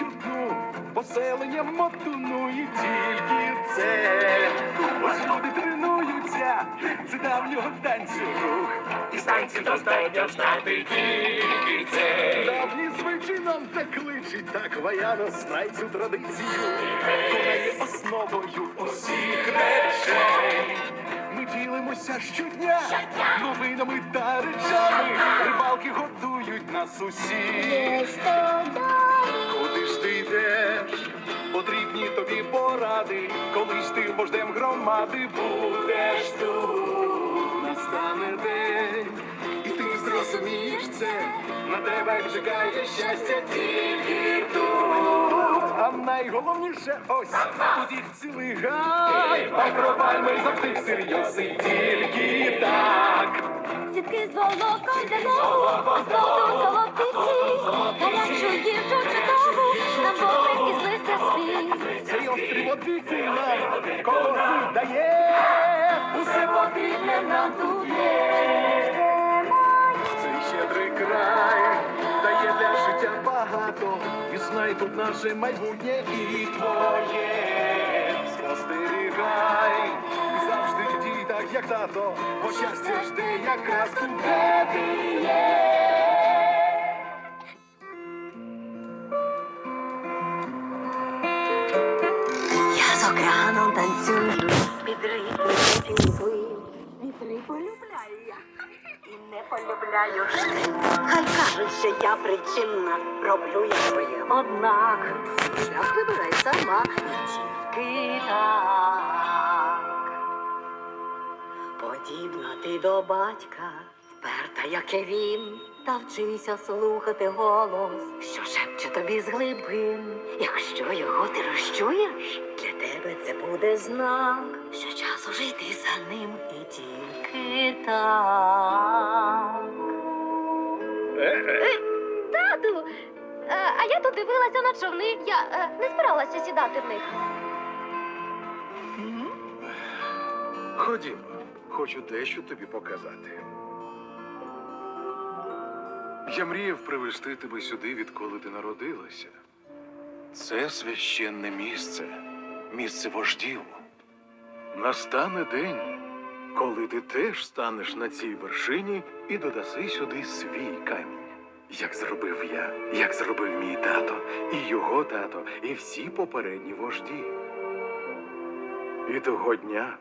одну, поселення мотунує тільки це. Ось люди тренуються, це давнього танцю рух. І станції достатньо знати тільки це. Давні звичай нам так кличуть, так ваяно знай цю традицію. Вона є основою усіх речей. Ми ділимося щодня новинами та речами. Рибалки готують нас усіх. Поради, коли ж ти вождем громади будеш тут. Настане день, і ти зрозумієш це. На тебе чекає щастя тільки тут. А найголовніше ось тут їх цілий гай. Агропальми завжди всерйози тільки так. Сітки з волоком лову, з золоті сі, гарячу їжу чудову, Одвіки нам колоси дає. Усе потрібне нам тут є. Цей щедрий край дає для життя багато. І знай тут наше майбутнє і твоє. Спостерігай, завжди дій так, як тато, бо щастя жде якраз тут, Океаном танцюю, під ритм цілуй. Вітри полюбляю я і не полюбляю штик. Хай кажуть, що я причинна, роблю я своє. Однак шлях вибирай сама тільки так. Подібна ти до батька, вперта, як і він, та вчися слухати голос, що шепче тобі з глибин. Якщо його ти розчуєш, тебе це буде знак, що час уже йти за ним і тільки так. Тату, е, а я тут дивилася на човни. Я е, не збиралася сідати в них. Ходімо, хочу дещо тобі показати. Я мріяв привезти тебе сюди, відколи ти народилася. Це священне місце, місце вождів. Настане день, коли ти теж станеш на цій вершині і додаси сюди свій камінь. Як зробив я, як зробив мій тато, і його тато, і всі попередні вожді. І того дня,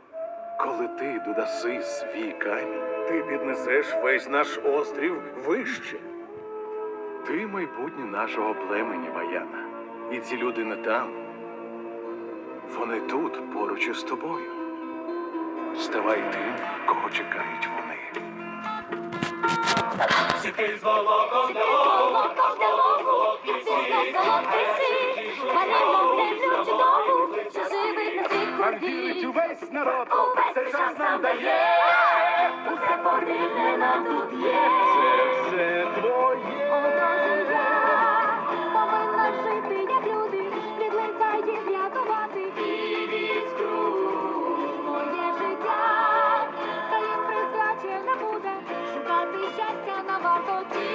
коли ти додаси свій камінь, ти піднесеш весь наш острів вище. Ти майбутнє нашого племені, Баяна. І ці люди не там. Вони тут, поруч із тобою. Ставай тим, кого чекають вони. Сітки з волоком курді. увесь народ, це час нам дає, усе потрібне нам тут є. out.